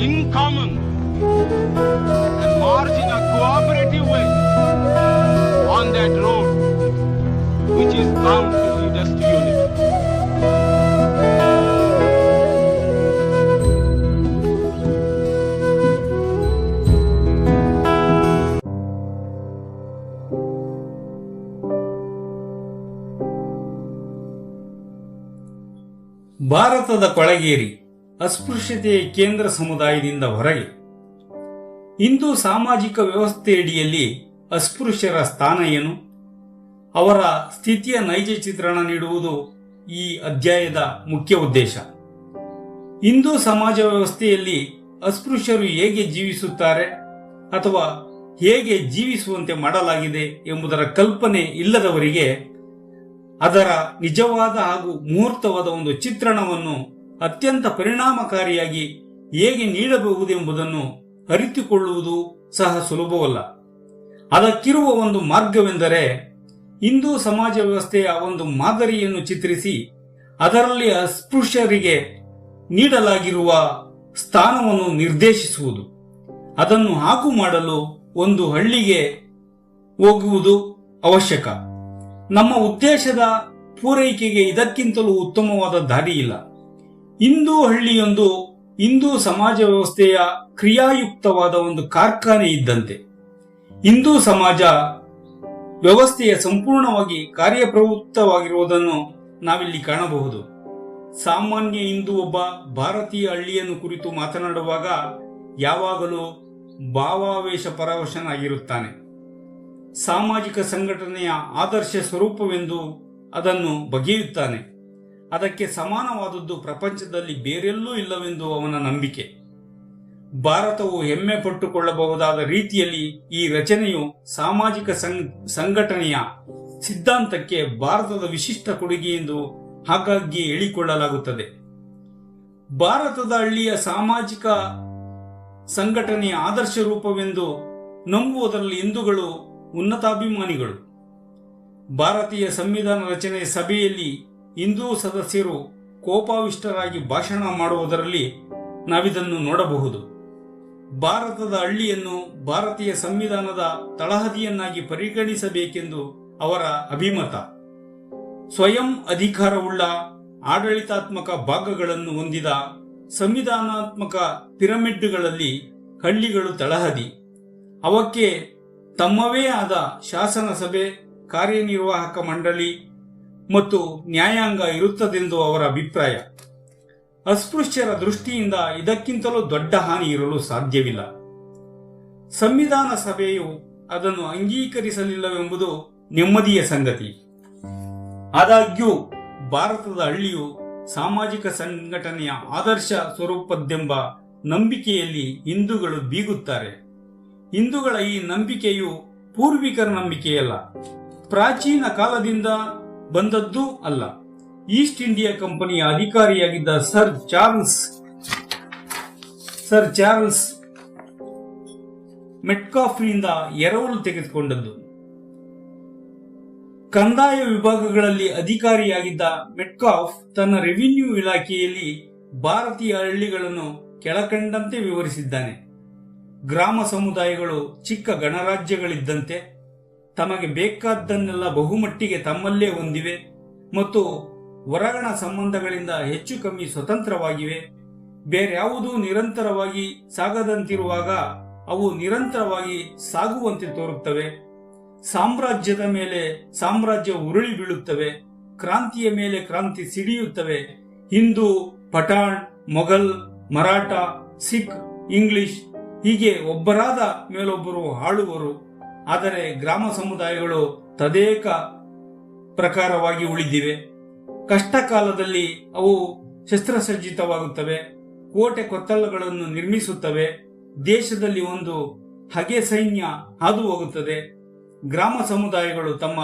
in common and march in a cooperative way on that road which is bound to lead us to unity. ಭಾರತದ ಕೊಳಗೇರಿ ಅಸ್ಪೃಶ್ಯತೆಯ ಕೇಂದ್ರ ಸಮುದಾಯದಿಂದ ಹೊರಗೆ. ಇಂದು ಸಾಮಾಜಿಕ ವ್ಯವಸ್ಥೆಯಡಿಯಲ್ಲಿ ಅಸ್ಪೃಶ್ಯರ ಸ್ಥಾನ ಏನು? ಅವರ ಸ್ಥಿತಿಯ ನೈಜ ಚಿತ್ರಣ ನೀಡುವುದು ಈ ಅಧ್ಯಾಯದ ಮುಖ್ಯ ಉದ್ದೇಶ. ಇಂದು ಸಮಾಜ ವ್ಯವಸ್ಥೆಯಲ್ಲಿ ಅಸ್ಪೃಶ್ಯರು ಹೇಗೆ ಜೀವಿಸುತ್ತಾರೆ ಅಥವಾ ಹೇಗೆ ಜೀವಿಸುವಂತೆ ಮಾಡಲಾಗಿದೆ ಎಂಬುದರ ಕಲ್ಪನೆ ಇಲ್ಲದವರಿಗೆ ಅದರ ನಿಜವಾದ ಹಾಗೂ ಮುಹೂರ್ತವಾದ ಒಂದು ಚಿತ್ರಣವನ್ನು ಅತ್ಯಂತ ಪರಿಣಾಮಕಾರಿಯಾಗಿ ಹೇಗೆ ನೀಡಬಹುದೆಂಬುದನ್ನು ಅರಿತುಕೊಳ್ಳುವುದು ಸಹ ಸುಲಭವಲ್ಲ. ಅದಕ್ಕಿರುವ ಒಂದು ಮಾರ್ಗವೆಂದರೆ ಹಿಂದೂ ಸಮಾಜ ವ್ಯವಸ್ಥೆಯ ಒಂದು ಮಾದರಿಯನ್ನು ಚಿತ್ರಿಸಿ ಅದರಲ್ಲಿ ಅಸ್ಪೃಶ್ಯರಿಗೆ ನೀಡಲಾಗಿರುವ ಸ್ಥಾನವನ್ನು ನಿರ್ದೇಶಿಸುವುದು. ಅದನ್ನು ಹಾಕು ಮಾಡಲು ಒಂದು ಹಳ್ಳಿಗೆ ಹೋಗುವುದು ಅವಶ್ಯಕ. ನಮ್ಮ ಉದ್ದೇಶದ ಪೂರೈಕೆಗೆ ಇದಕ್ಕಿಂತಲೂ ಉತ್ತಮವಾದ ದಾರಿಯಿಲ್ಲ. ಇಂದು ಹಳ್ಳಿಯೊಂದು ಹಿಂದೂ ಸಮಾಜ ವ್ಯವಸ್ಥೆಯ ಕ್ರಿಯಾಯುಕ್ತವಾದ ಒಂದು ಕಾರ್ಖಾನೆ ಇದ್ದಂತೆ. ಹಿಂದೂ ಸಮಾಜ ವ್ಯವಸ್ಥೆಯ ಸಂಪೂರ್ಣವಾಗಿ ಕಾರ್ಯಪ್ರವೃತ್ತವಾಗಿರುವುದನ್ನು ನಾವಿಲ್ಲಿ ಕಾಣಬಹುದು. ಸಾಮಾನ್ಯ ಇಂದು ಒಬ್ಬ ಭಾರತೀಯ ಹಳ್ಳಿಯನ್ನು ಕುರಿತು ಮಾತನಾಡುವಾಗ ಯಾವಾಗಲೂ ಭಾವಾವೇಶ ಪರವಶನಾಗಿರುತ್ತಾನೆ. ಸಾಮಾಜಿಕ ಸಂಘಟನೆಯ ಆದರ್ಶ ಸ್ವರೂಪವೆಂದು ಅದನ್ನು ಬಗೆಯುತ್ತಾನೆ. ಅದಕ್ಕೆ ಸಮಾನವಾದದ್ದು ಪ್ರಪಂಚದಲ್ಲಿ ಬೇರೆಲ್ಲೂ ಇಲ್ಲವೆಂದು ಅವನ ನಂಬಿಕೆ. ಭಾರತವು ಹೆಮ್ಮೆ ಪಟ್ಟುಕೊಳ್ಳಬಹುದಾದ ರೀತಿಯಲ್ಲಿ ಈ ರಚನೆಯು ಸಾಮಾಜಿಕ ಸಂಘಟನೆಯ ಸಿದ್ಧಾಂತಕ್ಕೆ ಭಾರತದ ವಿಶಿಷ್ಟ ಕೊಡುಗೆ ಎಂದು ಹಾಗಾಗಿ ಹೇಳಿಕೊಳ್ಳಲಾಗುತ್ತದೆ. ಭಾರತದ ಹಳ್ಳಿಯ ಸಾಮಾಜಿಕ ಸಂಘಟನೆಯ ಆದರ್ಶ ರೂಪವೆಂದು ನಂಬುವುದರಲ್ಲಿ ಹಿಂದೂಗಳು ಉನ್ನತಾಭಿಮಾನಿಗಳು. ಭಾರತೀಯ ಸಂವಿಧಾನ ರಚನೆ ಸಭೆಯಲ್ಲಿ ಹಿಂದೂ ಸದಸ್ಯರು ಕೋಪಾವಿಷ್ಟರಾಗಿ ಭಾಷಣ ಮಾಡುವುದರಲ್ಲಿ ನಾವಿದನ್ನು ನೋಡಬಹುದು. ಭಾರತದ ಹಳ್ಳಿಯನ್ನು ಭಾರತೀಯ ಸಂವಿಧಾನದ ತಳಹದಿಯನ್ನಾಗಿ ಪರಿಗಣಿಸಬೇಕೆಂದು ಅವರ ಅಭಿಮತ. ಸ್ವಯಂ ಅಧಿಕಾರವುಳ್ಳ ಆಡಳಿತಾತ್ಮಕ ಭಾಗಗಳನ್ನು ಹೊಂದಿದ ಸಂವಿಧಾನಾತ್ಮಕ ಪಿರಮಿಡ್ಗಳಲ್ಲಿ ಹಳ್ಳಿಗಳು ತಳಹದಿ. ಅವಕ್ಕೆ ತಮ್ಮವೇ ಆದ ಶಾಸನ ಸಭೆ ಕಾರ್ಯನಿರ್ವಾಹಕ ಮಂಡಳಿ ಮತ್ತು ನ್ಯಾಯಾಂಗ ಇರುತ್ತದೆಂದು ಅವರ ಅಭಿಪ್ರಾಯ. ಅಸ್ಪೃಶ್ಯರ ದೃಷ್ಟಿಯಿಂದ ಇದಕ್ಕಿಂತಲೂ ದೊಡ್ಡ ಹಾನಿ ಇರಲು ಸಾಧ್ಯವಿಲ್ಲ. ಸಂವಿಧಾನ ಸಭೆಯು ಅದನ್ನು ಅಂಗೀಕರಿಸಲಿಲ್ಲವೆಂಬುದು ನೆಮ್ಮದಿಯ ಸಂಗತಿ. ಆದಾಗ್ಯೂ, ಭಾರತದ ಹಳ್ಳಿಯು ಸಾಮಾಜಿಕ ಸಂಘಟನೆಯ ಆದರ್ಶ ಸ್ವರೂಪದ್ದೆಂಬ ನಂಬಿಕೆಯಲ್ಲಿ ಹಿಂದೂಗಳು ಬೀಗುತ್ತಾರೆ. ಹಿಂದೂಗಳ ಈ ನಂಬಿಕೆಯು ಪೂರ್ವಿಕರ ನಂಬಿಕೆಯಲ್ಲ. ಪ್ರಾಚೀನ ಕಾಲದಿಂದ ಬಂದದ್ದೂ ಅಲ್ಲ. ಈಸ್ಟ್ ಇಂಡಿಯಾ ಕಂಪನಿಯ ಅಧಿಕಾರಿಯಾಗಿದ್ದ ಸರ್ ಚಾರ್ಲ್ಸ್ ಸರ್ ಚಾರ್ಲ್ಸ್ ಮೆಟ್ಕಾಫ್ನಿಂದ ಎರವಲು ತೆಗೆದುಕೊಂಡದ್ದು. ಕಂದಾಯ ವಿಭಾಗಗಳಲ್ಲಿ ಅಧಿಕಾರಿಯಾಗಿದ್ದ ಮೆಟ್ಕಾಫ್ ತನ್ನ ರೆವಿನ್ಯೂ ಇಲಾಖೆಯಲ್ಲಿ ಭಾರತೀಯ ಹಳ್ಳಿಗಳನ್ನು ಕೆಳಕಂಡಂತೆ ವಿವರಿಸಿದ್ದಾನೆ. ಗ್ರಾಮ ಸಮುದಾಯಗಳು ಚಿಕ್ಕ ಗಣರಾಜ್ಯಗಳಿದ್ದಂತೆ ತಮಗೆ ಬೇಕಾದ್ದನ್ನೆಲ್ಲ ಬಹುಮಟ್ಟಿಗೆ ತಮ್ಮಲ್ಲೇ ಹೊಂದಿವೆ ಮತ್ತು ಹೊರಗಣ ಸಂಬಂಧಗಳಿಂದ ಹೆಚ್ಚು ಕಮ್ಮಿ ಸ್ವತಂತ್ರವಾಗಿವೆ. ಬೇರ್ಯಾವುದೂ ನಿರಂತರವಾಗಿ ಸಾಗದಂತಿರುವಾಗ ಅವು ನಿರಂತರವಾಗಿ ಸಾಗುವಂತೆ ತೋರುತ್ತವೆ. ಸಾಮ್ರಾಜ್ಯದ ಮೇಲೆ ಸಾಮ್ರಾಜ್ಯ ಉರುಳಿ ಬೀಳುತ್ತವೆ. ಕ್ರಾಂತಿಯ ಮೇಲೆ ಕ್ರಾಂತಿ ಸಿಡಿಯುತ್ತವೆ. ಹಿಂದೂ, ಪಠಾಣ್, ಮೊಘಲ್, ಮರಾಠ, ಸಿಖ್, ಇಂಗ್ಲಿಷ್ ಹೀಗೆ ಒಬ್ಬರಾದ ಮೇಲೊಬ್ಬರು ಆಳುವರು ಆದರೆ ಗ್ರಾಮ ಸಮುದಾಯಗಳು ತದೇಕ ಪ್ರಕಾರವಾಗಿ ಉಳಿದಿವೆ. ಕಷ್ಟ ಕಾಲದಲ್ಲಿ ಅವು ಶಸ್ತ್ರಸಜ್ಜಿತವಾಗುತ್ತವೆ. ಕೋಟೆ ಕೊತ್ತಲಗಳನ್ನು ನಿರ್ಮಿಸುತ್ತವೆ. ದೇಶದಲ್ಲಿ ಒಂದು ಹಗೆ ಸೈನ್ಯ ಹಾದು ಹೋಗುತ್ತದೆ ಗ್ರಾಮ ಸಮುದಾಯಗಳು ತಮ್ಮ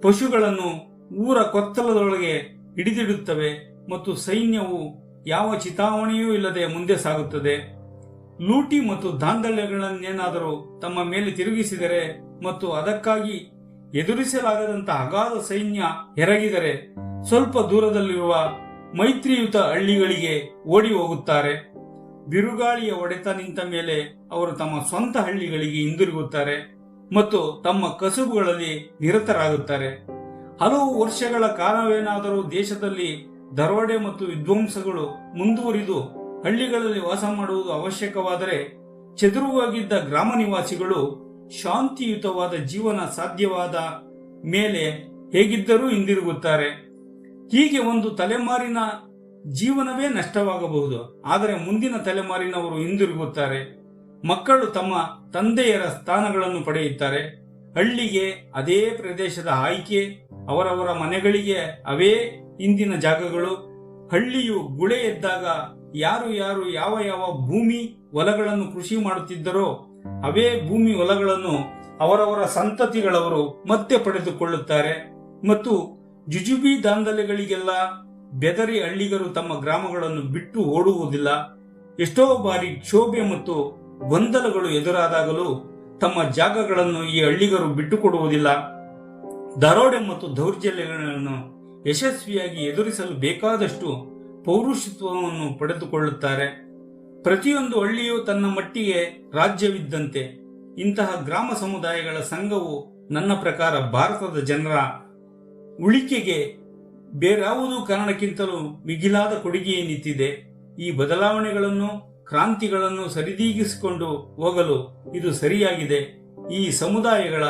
ಪಶುಗಳನ್ನು ಊರ ಕೊತ್ತಲದೊಳಗೆ ಹಿಡಿದಿಡುತ್ತವೆ ಮತ್ತು ಸೈನ್ಯವು ಯಾವ ಚಿತಾವಣೆಯೂ ಇಲ್ಲದೆ ಮುಂದೆ ಸಾಗುತ್ತದೆ. ಲೂಟಿ ಮತ್ತು ದಾಂಧಲ್ಯಗಳನ್ನೇನಾದರೂ ತಮ್ಮ ಮೇಲೆ ತಿರುಗಿಸಿದರೆ ಮತ್ತು ಅದಕ್ಕಾಗಿ ಎದುರಿಸಲಾಗದಂತ ಅಗಾಧ ಸೈನ್ಯ ಎರಗಿದರೆ ಸ್ವಲ್ಪ ದೂರದಲ್ಲಿರುವ ಮೈತ್ರಿಯುತ ಹಳ್ಳಿಗಳಿಗೆ ಓಡಿ ಹೋಗುತ್ತಾರೆ. ಬಿರುಗಾಳಿಯ ಒಡೆತ ನಿಂತ ಮೇಲೆ ಅವರು ತಮ್ಮ ಸ್ವಂತ ಹಳ್ಳಿಗಳಿಗೆ ಹಿಂದಿರುಗುತ್ತಾರೆ ಮತ್ತು ತಮ್ಮ ಕಸುಬುಗಳಲ್ಲಿ ನಿರತರಾಗುತ್ತಾರೆ. ಹಲವು ವರ್ಷಗಳ ಕಾಲವೇನಾದರೂ ದೇಶದಲ್ಲಿ ದರೋಡೆ ಮತ್ತು ವಿಧ್ವಂಸಗಳು ಮುಂದುವರಿದು ಹಳ್ಳಿಗಳಲ್ಲಿ ವಾಸ ಮಾಡುವುದು ಅವಶ್ಯಕವಾದರೆ ಚದುರುವಾಗಿದ್ದ ಗ್ರಾಮ ನಿವಾಸಿಗಳು ಶಾಂತಿಯುತವಾದ ಜೀವನ ಸಾಧ್ಯವಾದ ಮೇಲೆ ಹೇಗಿದ್ದರೂ ಹಿಂದಿರುಗುತ್ತಾರೆ. ಹೀಗೆ ಒಂದು ತಲೆಮಾರಿನ ಜೀವನವೇ ನಷ್ಟವಾಗಬಹುದು. ಆದರೆ ಮುಂದಿನ ತಲೆಮಾರಿನವರು ಹಿಂದಿರುಗುತ್ತಾರೆ. ಮಕ್ಕಳು ತಮ್ಮ ತಂದೆಯರ ಸ್ಥಾನಗಳನ್ನು ಪಡೆಯುತ್ತಾರೆ. ಹಳ್ಳಿಗೆ ಅದೇ ಪ್ರದೇಶದ ಆಯ್ಕೆ, ಅವರವರ ಮನೆಗಳಿಗೆ ಅವೇ ಇಂದಿನ ಜಾಗಗಳು. ಹಳ್ಳಿಯು ಗುಳೆ ಎದ್ದಾಗ ಯಾರು ಯಾರು ಯಾವ ಯಾವ ಭೂಮಿ ಹೊಲಗಳನ್ನು ಕೃಷಿ ಮಾಡುತ್ತಿದ್ದರೋ ಅವೇ ಭೂಮಿ ಹೊಲಗಳನ್ನು ಅವರವರ ಸಂತತಿಗಳವರು ಮತ್ತೆ ಪಡೆದುಕೊಳ್ಳುತ್ತಾರೆ. ಮತ್ತು ಜುಜುಬಿ ದಾಂಧಲೆಗಳಿಗೆಲ್ಲ ಬೆದರಿ ಹಳ್ಳಿಗರು ತಮ್ಮ ಗ್ರಾಮಗಳನ್ನು ಬಿಟ್ಟು ಓಡುವುದಿಲ್ಲ. ಎಷ್ಟೋ ಬಾರಿ ಕ್ಷೋಭೆ ಮತ್ತು ಗೊಂದಲಗಳು ಎದುರಾದಾಗಲೂ ತಮ್ಮ ಜಾಗಗಳನ್ನು ಈ ಹಳ್ಳಿಗರು ಬಿಟ್ಟುಕೊಡುವುದಿಲ್ಲ. ದರೋಡೆ ಮತ್ತು ದೌರ್ಜಲ್ಯಗಳನ್ನು ಯಶಸ್ವಿಯಾಗಿ ಎದುರಿಸಲು ಬೇಕಾದಷ್ಟು ಪೌರುಷತ್ವವನ್ನು ಪಡೆದುಕೊಳ್ಳುತ್ತಾರೆ. ಪ್ರತಿಯೊಂದು ಹಳ್ಳಿಯು ತನ್ನ ಮಟ್ಟಿಗೆ ರಾಜ್ಯವಿದ್ದಂತೆ. ಇಂತಹ ಗ್ರಾಮ ಸಮುದಾಯಗಳ ಸಂಘವು ನನ್ನ ಪ್ರಕಾರ ಭಾರತದ ಜನರ ಉಳಿಕೆಗೆ ಬೇರಾವುದೂ ಕಾರಣಕ್ಕಿಂತಲೂ ಮಿಗಿಲಾದ ಕೊಡುಗೆಯೇನಿತ್ತಿದೆ ಈ ಬದಲಾವಣೆಗಳನ್ನು, ಕ್ರಾಂತಿಗಳನ್ನು ಸರಿದೀಗಿಸಿಕೊಂಡು ಹೋಗಲು ಇದು ಸರಿಯಾಗಿದೆ. ಈ ಸಮುದಾಯಗಳ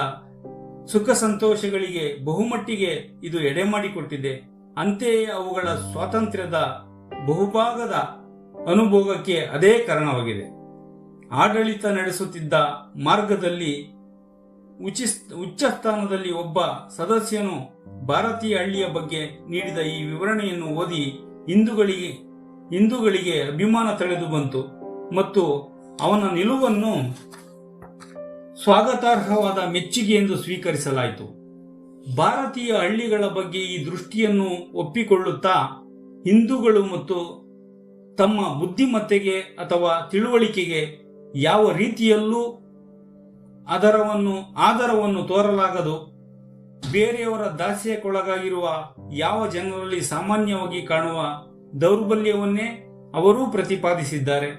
ಸುಖ ಸಂತೋಷಗಳಿಗೆ ಬಹುಮಟ್ಟಿಗೆ ಇದು ಎಡೆಮಾಡಿಕೊಟ್ಟಿದೆ. ಅಂತೆಯೇ ಅವುಗಳ ಸ್ವಾತಂತ್ರ್ಯದ ಬಹುಭಾಗದ ಅನುಭೋಗಕ್ಕೆ ಅದೇ ಕಾರಣವಾಗಿದೆ. ಆಡಳಿತ ನಡೆಸುತ್ತಿದ್ದ ಮಾರ್ಗದಲ್ಲಿ ಉಚ್ಚ ಸ್ಥಾನದಲ್ಲಿ ಒಬ್ಬ ಸದಸ್ಯನು ಭಾರತೀಯ ಹಳ್ಳಿಯ ಬಗ್ಗೆ ನೀಡಿದ ಈ ವಿವರಣೆಯನ್ನು ಓದಿ ಹಿಂದೂಗಳಿಗೆ ಹಿಂದೂಗಳಿಗೆ ಅಭಿಮಾನ ತಳೆದು ಬಂತು ಮತ್ತು ಅವನ ನಿಲುವನ್ನು ಸ್ವಾಗತಾರ್ಹವಾದ ಮೆಚ್ಚುಗೆ ಎಂದು ಸ್ವೀಕರಿಸಲಾಯಿತು. ಭಾರತೀಯ ಹಳ್ಳಿಗಳ ಬಗ್ಗೆ ಈ ದೃಷ್ಟಿಯನ್ನು ಒಪ್ಪಿಕೊಳ್ಳುತ್ತಾ ಹಿಂದೂಗಳು ಮತ್ತು ತಮ್ಮ ಬುದ್ಧಿಮತ್ತೆಗೆ ಅಥವಾ ತಿಳುವಳಿಕೆಗೆ ಯಾವ ರೀತಿಯಲ್ಲೂ ಅದರವನ್ನು ಆಧಾರವನ್ನು ತೋರಲಾಗದು. ಬೇರೆಯವರ ದಾಸ್ಯಕ್ಕೊಳಗಾಗಿರುವ ಯಾವ ಜನರಲ್ಲಿ ಸಾಮಾನ್ಯವಾಗಿ ಕಾಣುವ ದೌರ್ಬಲ್ಯವನ್ನೇ ಅವರೂ ಪ್ರತಿಪಾದಿಸಿದ್ದಾರೆ.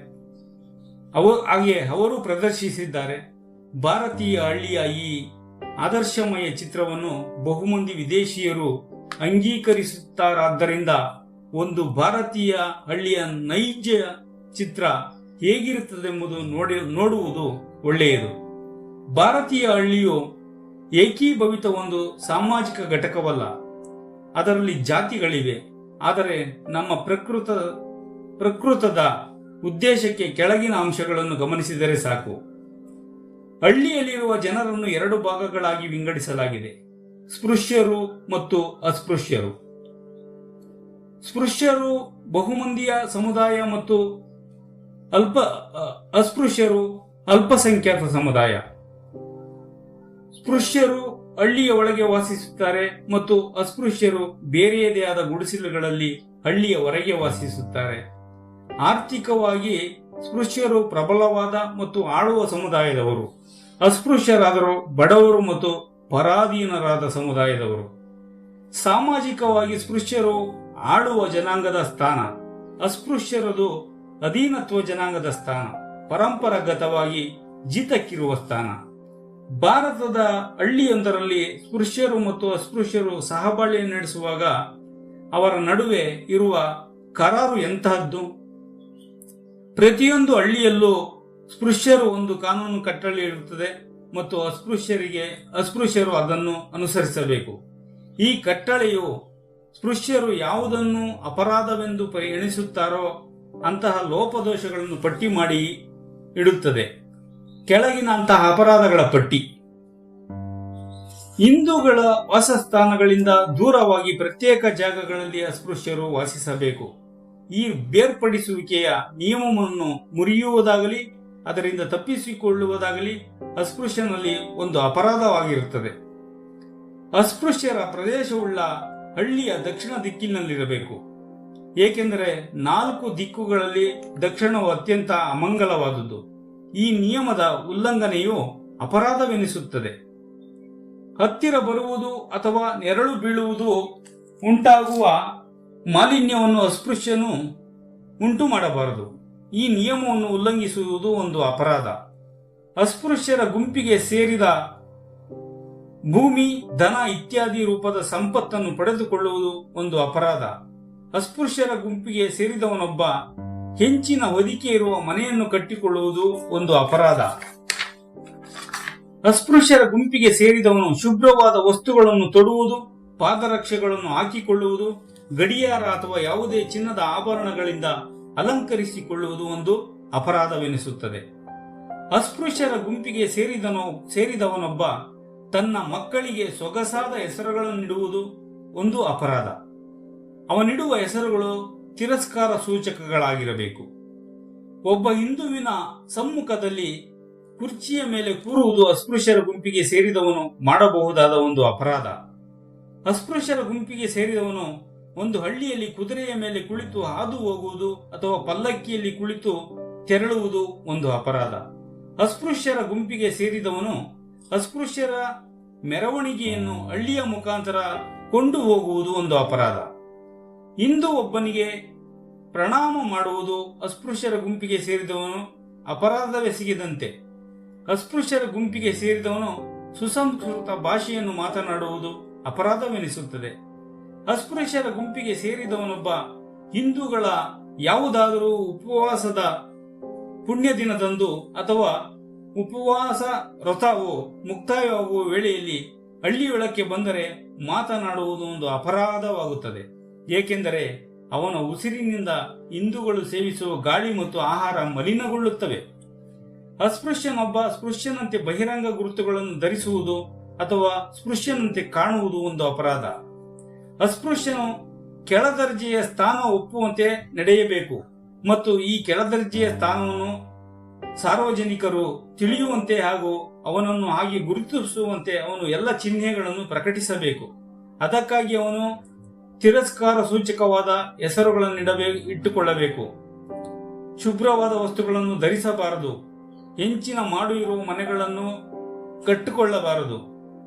ಅವ ಹಾಗೆ ಅವರು ಪ್ರದರ್ಶಿಸಿದ್ದಾರೆ. ಭಾರತೀಯ ಹಳ್ಳಿಯ ಈ ಆದರ್ಶಮಯ ಚಿತ್ರವನ್ನು ಬಹುಮಂದಿ ವಿದೇಶಿಯರು ಅಂಗೀಕರಿಸುತ್ತಾರಾದ್ದರಿಂದ ಒಂದು ಭಾರತೀಯ ಹಳ್ಳಿಯ ನೈಜ ಚಿತ್ರ ಹೇಗಿರುತ್ತದೆಂಬುದು ನೋಡಿ, ನೋಡುವುದು ಒಳ್ಳೆಯದು. ಭಾರತೀಯ ಹಳ್ಳಿಯು ಏಕೀಭವಿತ ಒಂದು ಸಾಮಾಜಿಕ ಘಟಕವಲ್ಲ. ಅದರಲ್ಲಿ ಜಾತಿಗಳಿವೆ. ಆದರೆ ನಮ್ಮ ಪ್ರಕೃತ, ಪ್ರಕೃತದ ಉದ್ದೇಶಕ್ಕೆ ಕೆಳಗಿನ ಅಂಶಗಳನ್ನು ಗಮನಿಸಿದರೆ ಸಾಕು. ಹಳ್ಳಿಯಲ್ಲಿರುವ ಜನರನ್ನು ಎರಡು ಭಾಗಗಳಾಗಿ ವಿಂಗಡಿಸಲಾಗಿದೆ. ಸ್ಪೃಶ್ಯರು ಮತ್ತು ಅಸ್ಪೃಶ್ಯರು. ಸ್ಪೃಶ್ಯರು ಬಹುಮಂದಿಯ ಸಮುದಾಯ ಮತ್ತು ಅಲ್ಪ ಅಸ್ಪೃಶ್ಯರು ಅಲ್ಪಸಂಖ್ಯಾತ ಸಮುದಾಯ. ಸ್ಪೃಶ್ಯರು ಹಳ್ಳಿಯ ಒಳಗೆ ವಾಸಿಸುತ್ತಾರೆ ಮತ್ತು ಅಸ್ಪೃಶ್ಯರು ಬೇರೆಯದೇ ಆದ ಗುಡಿಸಲುಗಳಲ್ಲಿ ಹಳ್ಳಿಯ ಹೊರಗೆ ವಾಸಿಸುತ್ತಾರೆ. ಆರ್ಥಿಕವಾಗಿ ಸ್ಪೃಶ್ಯರು ಪ್ರಬಲವಾದ ಮತ್ತು ಆಳುವ ಸಮುದಾಯದವರು. ಅಸ್ಪೃಶ್ಯರಾದರು ಬಡವರು ಮತ್ತು ಪರಾಧೀನರಾದ ಸಮುದಾಯದವರು. ಸಾಮಾಜಿಕವಾಗಿ ಸ್ಪೃಶ್ಯರು ಆಳುವ ಜನಾಂಗದ ಸ್ಥಾನ. ಅಸ್ಪೃಶ್ಯರದು ಅಧೀನತ್ವ ಜನಾಂಗದ ಸ್ಥಾನ. ಪರಂಪರಾಗತವಾಗಿ ಜಿತಕ್ಕಿರುವ ಸ್ಥಾನ. ಭಾರತದ ಹಳ್ಳಿಯೊಂದರಲ್ಲಿ ಸ್ಪೃಶ್ಯರು ಮತ್ತು ಅಸ್ಪೃಶ್ಯರು ಸಹಬಾಳ್ವೆ ನಡೆಸುವಾಗ ಅವರ ನಡುವೆ ಇರುವ ಕರಾರು ಎಂತಹದ್ದು? ಪ್ರತಿಯೊಂದು ಹಳ್ಳಿಯಲ್ಲೂ ಸ್ಪೃಶ್ಯರು ಒಂದು ಕಾನೂನು ಕಟ್ಟಳೆ ಇರುತ್ತದೆ ಮತ್ತು ಅಸ್ಪೃಶ್ಯರಿಗೆ, ಅಸ್ಪೃಶ್ಯರು ಅದನ್ನು ಅನುಸರಿಸಬೇಕು. ಈ ಕಟ್ಟಳೆಯು ಸ್ಪೃಶ್ಯರು ಯಾವುದನ್ನು ಅಪರಾಧವೆಂದು ಪರಿಗಣಿಸುತ್ತಾರೋ ಅಂತಹ ಲೋಪದೋಷಗಳನ್ನು ಪಟ್ಟಿ ಮಾಡಿ ಇಡುತ್ತದೆ. ಕೆಳಗಿನ ಅಂತಹ ಅಪರಾಧಗಳ ಪಟ್ಟಿ. ಹಿಂದೂಗಳ ವಾಸಸ್ಥಾನಗಳಿಂದ ದೂರವಾಗಿ ಪ್ರತ್ಯೇಕ ಜಾಗಗಳಲ್ಲಿ ಅಸ್ಪೃಶ್ಯರು ವಾಸಿಸಬೇಕು. ಈ ಬೇರ್ಪಡಿಸುವಿಕೆಯ ನಿಯಮವನ್ನು ಮುರಿಯುವುದಾಗಲಿ, ಅದರಿಂದ ತಪ್ಪಿಸಿಕೊಳ್ಳುವುದಾಗಲಿ ಅಸ್ಪೃಶ್ಯನಲ್ಲಿ ಒಂದು ಅಪರಾಧವಾಗಿರುತ್ತದೆ. ಅಸ್ಪೃಶ್ಯರ ಪ್ರದೇಶವುಳ್ಳ ಹಳ್ಳಿಯ ದಕ್ಷಿಣ ದಿಕ್ಕಿನಲ್ಲಿರಬೇಕು. ಏಕೆಂದರೆ ನಾಲ್ಕು ದಿಕ್ಕುಗಳಲ್ಲಿ ದಕ್ಷಿಣವು ಅತ್ಯಂತ ಅಮಂಗಲವಾದುದು ಈ ನಿಯಮದ ಉಲ್ಲಂಘನೆಯು ಅಪರಾಧವೆನಿಸುತ್ತದೆ. ಹತ್ತಿರ ಬರುವುದು ಅಥವಾ ನೆರಳು ಬೀಳುವುದು ಉಂಟಾಗುವ ಮಾಲಿನ್ಯವನ್ನು, ಅಸ್ಪೃಶ್ಯನು ಉಂಟು ಮಾಡಬಾರದು. ಈ ನಿಯಮವನ್ನು ಉಲ್ಲಂಘಿಸುವುದು ಒಂದು ಅಪರಾಧ. ಅಸ್ಪೃಶ್ಯರ ಗುಂಪಿಗೆ ಸೇರಿದ ಭೂಮಿ, ಧನ ಇತ್ಯಾದಿ ರೂಪದ ಸಂಪತ್ತನ್ನು ಪಡೆದುಕೊಳ್ಳುವುದು ಒಂದು ಅಪರಾಧ. ಅಸ್ಪೃಶ್ಯರ ಗುಂಪಿಗೆ ಸೇರಿದವನೊಬ್ಬ ಹೆಂಚಿನ ಹೊದಿಕೆ ಇರುವ ಮನೆಯನ್ನು ಕಟ್ಟಿಕೊಳ್ಳುವುದು ಒಂದು ಅಪರಾಧ. ಅಸ್ಪೃಶ್ಯರ ಗುಂಪಿಗೆ ಸೇರಿದವನು ಶುಭ್ರವಾದ ವಸ್ತುಗಳನ್ನು ತೊಡುವುದು, ಪಾದರಕ್ಷೆಗಳನ್ನು ಹಾಕಿಕೊಳ್ಳುವುದು ಗಡಿಯಾರ ಅಥವಾ ಯಾವುದೇ ಚಿನ್ನದ ಆಭರಣಗಳಿಂದ ಅಲಂಕರಿಸಿಕೊಳ್ಳುವುದು ಒಂದು ಅಪರಾಧವೆನಿಸುತ್ತದೆ. ಅಸ್ಪೃಶ್ಯರ ಗುಂಪಿಗೆ ಸೇರಿದನೋ, ಸೇರಿದವನೊಬ್ಬ ತನ್ನ ಮಕ್ಕಳಿಗೆ ಸೊಗಸಾದ ಹೆಸರುಗಳನ್ನು ನೀಡುವುದು ಒಂದು ಅಪರಾಧ. ಅವನಿಡುವ ಹೆಸರುಗಳು ತಿರಸ್ಕಾರ ಸೂಚಕಗಳಾಗಿರಬೇಕು. ಒಬ್ಬ ಹಿಂದುವಿನ ಸಮ್ಮುಖದಲ್ಲಿ ಕುರ್ಚಿಯ ಮೇಲೆ ಕೂರುವುದು ಅಸ್ಪೃಶ್ಯರ ಗುಂಪಿಗೆ ಸೇರಿದವನು ಮಾಡಬಹುದಾದ ಒಂದು ಅಪರಾಧ. ಅಸ್ಪೃಶ್ಯರ ಗುಂಪಿಗೆ ಸೇರಿದವನು ಒಂದು ಹಳ್ಳಿಯಲ್ಲಿ ಕುದುರೆಯ ಮೇಲೆ ಕುಳಿತು ಹಾದು ಹೋಗುವುದು ಅಥವಾ ಪಲ್ಲಕ್ಕಿಯಲ್ಲಿ ಕುಳಿತು ತೆರಳುವುದು ಒಂದು ಅಪರಾಧ. ಅಸ್ಪೃಶ್ಯರ ಗುಂಪಿಗೆ ಸೇರಿದವನು ಅಸ್ಪೃಶ್ಯರ ಮೆರವಣಿಗೆಯನ್ನು ಹಳ್ಳಿಯ ಮುಖಾಂತರ ಕೊಂಡು ಹೋಗುವುದು ಒಂದು ಅಪರಾಧ. ಇಂದು ಒಬ್ಬನಿಗೆ ಪ್ರಣಾಮ ಮಾಡುವುದು ಅಸ್ಪೃಶ್ಯರ ಗುಂಪಿಗೆ ಸೇರಿದವನು ಅಪರಾಧವೆಸಗಿದಂತೆ ಅಸ್ಪೃಶ್ಯರ ಗುಂಪಿಗೆ ಸೇರಿದವನು ಸುಸಂಸ್ಕೃತ ಭಾಷೆಯನ್ನು ಮಾತನಾಡುವುದು ಅಪರಾಧವೆನಿಸುತ್ತದೆ. ಅಸ್ಪೃಶ್ಯರ ಗುಂಪಿಗೆ ಸೇರಿದವನೊಬ್ಬ ಹಿಂದೂಗಳ ಯಾವುದಾದರೂ ಉಪವಾಸದ ಪುಣ್ಯ ದಿನದಂದು ಅಥವಾ ಉಪವಾಸ ವ್ರತವು ಮುಕ್ತಾಯವಾಗುವ ವೇಳೆಯಲ್ಲಿ ಹಳ್ಳಿಯೊಳಕ್ಕೆ ಬಂದರೆ ಮಾತನಾಡುವುದು ಒಂದು ಅಪರಾಧವಾಗುತ್ತದೆ. ಏಕೆಂದರೆ ಅವನ ಉಸಿರಿನಿಂದ ಹಿಂದೂಗಳು ಸೇವಿಸುವ ಗಾಳಿ ಮತ್ತು ಆಹಾರ ಮಲಿನಗೊಳ್ಳುತ್ತವೆ. ಅಸ್ಪೃಶ್ಯನೊಬ್ಬ ಸ್ಪೃಶ್ಯನಂತೆ ಬಹಿರಂಗ ಗುರುತುಗಳನ್ನು ಧರಿಸುವುದು ಅಥವಾ ಸ್ಪೃಶ್ಯನಂತೆ ಕಾಣುವುದು ಒಂದು ಅಪರಾಧ. ಅಸ್ಪೃಶ್ಯನು ಕೆಳದರ್ಜೆಯ ಸ್ಥಾನ ಒಪ್ಪುವಂತೆ ನಡೆಯಬೇಕು ಮತ್ತು ಈ ಕೆಳದರ್ಜೆಯ ಸ್ಥಾನವನ್ನು ಸಾರ್ವಜನಿಕರು ತಿಳಿಯುವಂತೆ ಹಾಗೂ ಅವನನ್ನು ಹಾಗೆ ಗುರುತಿಸುವಂತೆ ಅವನು ಎಲ್ಲ ಚಿಹ್ನೆಗಳನ್ನು ಪ್ರಕಟಿಸಬೇಕು. ಅದಕ್ಕಾಗಿ ಅವನು ತಿರಸ್ಕಾರ ಸೂಚಕವಾದ ಹೆಸರುಗಳನ್ನು ಇಡಬೇ ಇಟ್ಟುಕೊಳ್ಳಬೇಕು. ಶುಭ್ರವಾದ ವಸ್ತುಗಳನ್ನು ಧರಿಸಬಾರದು. ಹೆಂಚಿನ ಮಾಡು ಇರುವ ಮನೆಗಳನ್ನು ಕಟ್ಟಿಕೊಳ್ಳಬಾರದು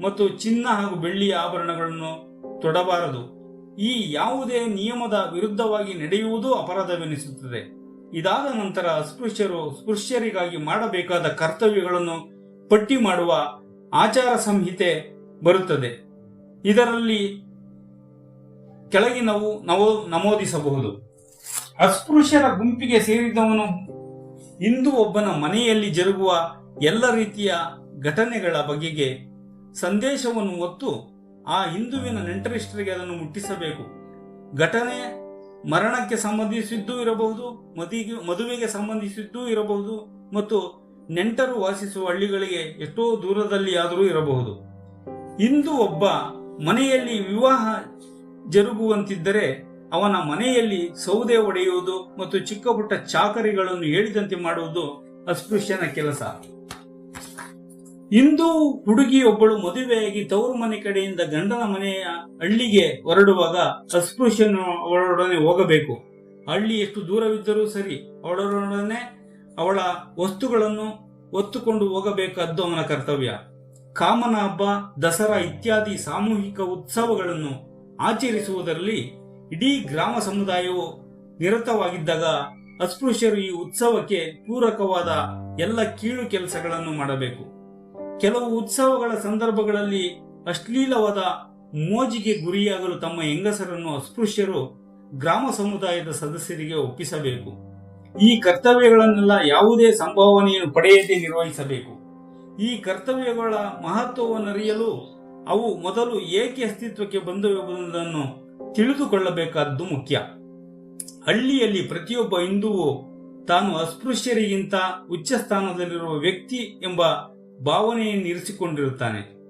ಮತ್ತು ಚಿನ್ನ ಹಾಗೂ ಬೆಳ್ಳಿಯ ಆಭರಣಗಳನ್ನು ತೊಡಬಾರದು. ಈ ಯಾವುದೇ ನಿಯಮದ ವಿರುದ್ಧವಾಗಿ ನಡೆಯುವುದು ಅಪರಾಧವೆನಿಸುತ್ತದೆ. ಇದಾದ ನಂತರ ಅಸ್ಪೃಶ್ಯರು ಸ್ಪೃಶ್ಯರಿಗಾಗಿ ಮಾಡಬೇಕಾದ ಕರ್ತವ್ಯಗಳನ್ನು ಪಟ್ಟಿ ಮಾಡುವ ಆಚಾರ ಸಂಹಿತೆ ಬರುತ್ತದೆ. ಇದರಲ್ಲಿ ಕೆಳಗಿನವು ನವೋ ನಮೂದಿಸಬಹುದು. ಅಸ್ಪೃಶ್ಯರ ಗುಂಪಿಗೆ ಸೇರಿದವನು ಇಂದು ಒಬ್ಬನ ಮನೆಯಲ್ಲಿ ಜರುಗುವ ಎಲ್ಲ ರೀತಿಯ ಘಟನೆಗಳ ಬಗೆಗೆ ಸಂದೇಶವನ್ನು ಹೊತ್ತು ಆ ಹಿಂದುವಿನ ನೆಂಟರಿಷ್ಟರಿಗೆ ಅದನ್ನು ಮುಟ್ಟಿಸಬೇಕು. ಘಟನೆ ಮರಣಕ್ಕೆ ಸಂಬಂಧಿಸಿದ್ದೂ ಇರಬಹುದು, ಮದಿಗೆ, ಮದುವೆಗೆ ಸಂಬಂಧಿಸಿದ್ದೂ ಇರಬಹುದು, ಮತ್ತು ನೆಂಟರು ವಾಸಿಸುವ ಹಳ್ಳಿಗಳಿಗೆ ಎಷ್ಟೋ ದೂರದಲ್ಲಿ ಆದರೂ ಇರಬಹುದು. ಇಂದು ಒಬ್ಬ ಮನೆಯಲ್ಲಿ ವಿವಾಹ ಜರುಗುವಂತಿದ್ದರೆ ಅವನ ಮನೆಯಲ್ಲಿ ಸೌದೆ ಒಡೆಯುವುದು ಮತ್ತು ಚಿಕ್ಕ ಪುಟ್ಟ ಚಾಕರಿಗಳನ್ನು ಹೇಳಿದಂತೆ ಮಾಡುವುದು ಅಸ್ಪೃಶ್ಯನ ಕೆಲಸ. ಇಂದು ಹುಡುಗಿಯೊಬ್ಬಳು ಮದುವೆಯಾಗಿ ತವರು ಮನೆ ಕಡೆಯಿಂದ ಗಂಡನ ಮನೆಯ ಹಳ್ಳಿಗೆ ಹೊರಡುವಾಗ ಅಸ್ಪೃಶ್ಯನು ಅವಳೊಡನೆ ಹೋಗಬೇಕು. ಹಳ್ಳಿ ಎಷ್ಟು ದೂರವಿದ್ದರೂ ಸರಿ ಅವಳೊಡನೆ ಅವಳ ವಸ್ತುಗಳನ್ನು ಒತ್ತುಕೊಂಡು ಹೋಗಬೇಕಾದ್ದು ಅವನ ಕರ್ತವ್ಯ. ಕಾಮನ ಹಬ್ಬ, ದಸರಾ ಇತ್ಯಾದಿ ಸಾಮೂಹಿಕ ಉತ್ಸವಗಳನ್ನು ಆಚರಿಸುವುದರಲ್ಲಿ ಇಡೀ ಗ್ರಾಮ ಸಮುದಾಯವು ನಿರತವಾಗಿದ್ದಾಗ ಅಸ್ಪೃಶ್ಯರು ಈ ಉತ್ಸವಕ್ಕೆ ಪೂರಕವಾದ ಎಲ್ಲ ಕೀಳು ಕೆಲಸಗಳನ್ನು ಮಾಡಬೇಕು. ಕೆಲವು ಉತ್ಸವಗಳ ಸಂದರ್ಭಗಳಲ್ಲಿ ಅಶ್ಲೀಲವಾದ ಮೋಜಿಗೆ ಗುರಿಯಾಗಲು ತಮ್ಮ ಹೆಂಗಸರನ್ನು ಅಸ್ಪೃಶ್ಯರು ಗ್ರಾಮ ಸಮುದಾಯದ ಸದಸ್ಯರಿಗೆ ಒಪ್ಪಿಸಬೇಕು. ಈ ಕರ್ತವ್ಯಗಳನ್ನೆಲ್ಲ ಯಾವುದೇ ಸಂಭಾವನೆಯನ್ನು ಪಡೆಯದೇ ನಿರ್ವಹಿಸಬೇಕು. ಈ ಕರ್ತವ್ಯಗಳ ಮಹತ್ವವನ್ನರಿಯಲು ಅವು ಮೊದಲು ಏಕೆ ಅಸ್ತಿತ್ವಕ್ಕೆ ಬಂದವೆಂಬುದನ್ನು ತಿಳಿದುಕೊಳ್ಳಬೇಕಾದ್ದು ಮುಖ್ಯ. ಹಳ್ಳಿಯಲ್ಲಿ ಪ್ರತಿಯೊಬ್ಬ ಹಿಂದೂವು ತಾನು ಅಸ್ಪೃಶ್ಯರಿಗಿಂತ ಉಚ್ಚ ಸ್ಥಾನದಲ್ಲಿರುವ ವ್ಯಕ್ತಿ ಎಂಬ ಭಾವನೆಯನ್ನು ಇರಿಸಿಕೊಂಡಿರುತ್ತಾನೆ.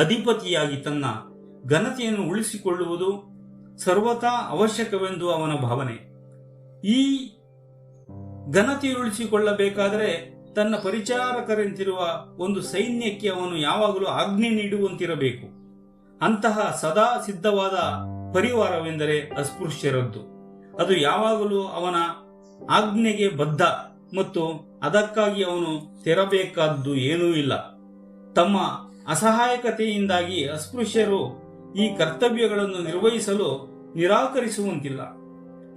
ಅಧಿಪತಿಯಾಗಿ ತನ್ನ ಘನತೆಯನ್ನು ಉಳಿಸಿಕೊಳ್ಳುವುದು ಸರ್ವತಾ ಅವಶ್ಯಕವೆಂದು ಅವನ ಭಾವನೆ. ಈ ಘನತೆ ಉಳಿಸಿಕೊಳ್ಳಬೇಕಾದರೆ ತನ್ನ ಪರಿಚಾರಕರಂತಿರುವ ಒಂದು ಸೈನ್ಯಕ್ಕೆ ಅವನು ಯಾವಾಗಲೂ ಆಜ್ಞೆ ನೀಡುವಂತಿರಬೇಕು. ಅಂತಹ ಸದಾ ಸಿದ್ಧವಾದ ಪರಿವಾರವೆಂದರೆ ಅಸ್ಪೃಶ್ಯರದ್ದು. ಅದು ಯಾವಾಗಲೂ ಅವನ ಆಜ್ಞೆಗೆ ಬದ್ಧ. ಮತ್ತು ಅದಕ್ಕಾಗಿ ಅವನು ತೆರಬೇಕಾದ್ದು ಏನೂ ಇಲ್ಲ. ತಮ್ಮ ಅಸಹಾಯಕತೆಯಿಂದಾಗಿ ಅಸ್ಪೃಶ್ಯರು ಈ ಕರ್ತವ್ಯಗಳನ್ನು ನಿರ್ವಹಿಸಲು ನಿರಾಕರಿಸುವಂತಿಲ್ಲ.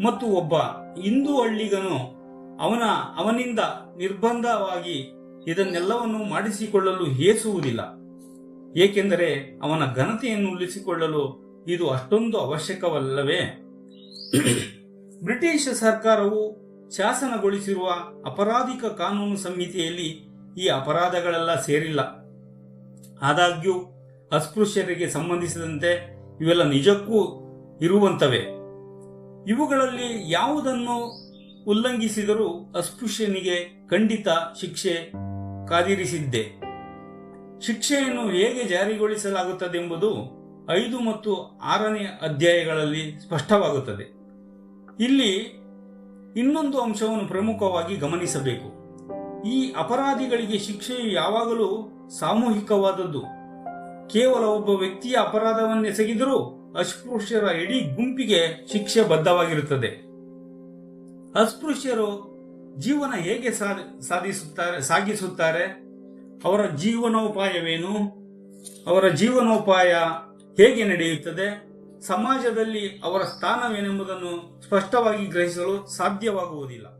ಮತ್ತು ಒಬ್ಬ ಹಿಂದೂ ಹಳ್ಳಿಗನು ಅವನ, ಅವನಿಂದ ನಿರ್ಬಂಧವಾಗಿ ಇದನ್ನೆಲ್ಲವನ್ನು ಮಾಡಿಸಿಕೊಳ್ಳಲು ಹೇಸುವುದಿಲ್ಲ. ಏಕೆಂದರೆ ಅವನ ಘನತೆಯನ್ನು ಉಳಿಸಿಕೊಳ್ಳಲು ಇದು ಅಷ್ಟೊಂದು ಅವಶ್ಯಕವಲ್ಲವೇ? ಬ್ರಿಟಿಷ್ ಸರ್ಕಾರವು ಶಾಸನಗೊಳಿಸಿರುವ ಅಪರಾಧಿಕ ಕಾನೂನು ಸಂಹಿತೆಯಲ್ಲಿ ಈ ಅಪರಾಧಗಳೆಲ್ಲ ಸೇರಿಲ್ಲ. ಆದಾಗ್ಯೂ ಅಸ್ಪೃಶ್ಯರಿಗೆ ಸಂಬಂಧಿಸಿದಂತೆ ಇವೆಲ್ಲ ನಿಜಕ್ಕೂ ಇರುವಂತವೆ. ಇವುಗಳಲ್ಲಿ ಯಾವುದನ್ನು ಉಲ್ಲಂಘಿಸಿದರೂ ಅಸ್ಪೃಶ್ಯನಿಗೆ ಖಂಡಿತ ಶಿಕ್ಷೆ ಕಾದಿರಿಸಿದ್ದೆ. ಶಿಕ್ಷೆಯನ್ನು ಹೇಗೆ ಜಾರಿಗೊಳಿಸಲಾಗುತ್ತದೆ ಎಂಬುದು ಐದು ಮತ್ತು ಆರನೇ ಅಧ್ಯಾಯಗಳಲ್ಲಿ ಸ್ಪಷ್ಟವಾಗುತ್ತದೆ. ಇಲ್ಲಿ ಇನ್ನೊಂದು ಅಂಶವನ್ನು ಪ್ರಮುಖವಾಗಿ ಗಮನಿಸಬೇಕು. ಈ ಅಪರಾಧಿಗಳಿಗೆ ಶಿಕ್ಷೆಯು ಯಾವಾಗಲೂ ಸಾಮೂಹಿಕವಾದದ್ದು. ಕೇವಲ ಒಬ್ಬ ವ್ಯಕ್ತಿಯ ಅಪರಾಧವನ್ನೆಸಗಿದರೂ ಅಸ್ಪೃಶ್ಯರ ಇಡೀ ಗುಂಪಿಗೆ ಶಿಕ್ಷೆ ಬದ್ಧವಾಗಿರುತ್ತದೆ. ಅಸ್ಪೃಶ್ಯರು ಜೀವನ ಹೇಗೆ ಸಾಧಿಸುತ್ತಾರೆ, ಸಾಗಿಸುತ್ತಾರೆ? ಅವರ ಜೀವನೋಪಾಯವೇನು? ಅವರ ಜೀವನೋಪಾಯ ಹೇಗೆ ನಡೆಯುತ್ತದೆ? ಸಮಾಜದಲ್ಲಿ ಅವರ ಸ್ಥಾನವೇನೆಂಬುದನ್ನು ಸ್ಪಷ್ಟವಾಗಿ ಗ್ರಹಿಸಲು ಸಾಧ್ಯವಾಗುವುದಿಲ್ಲ.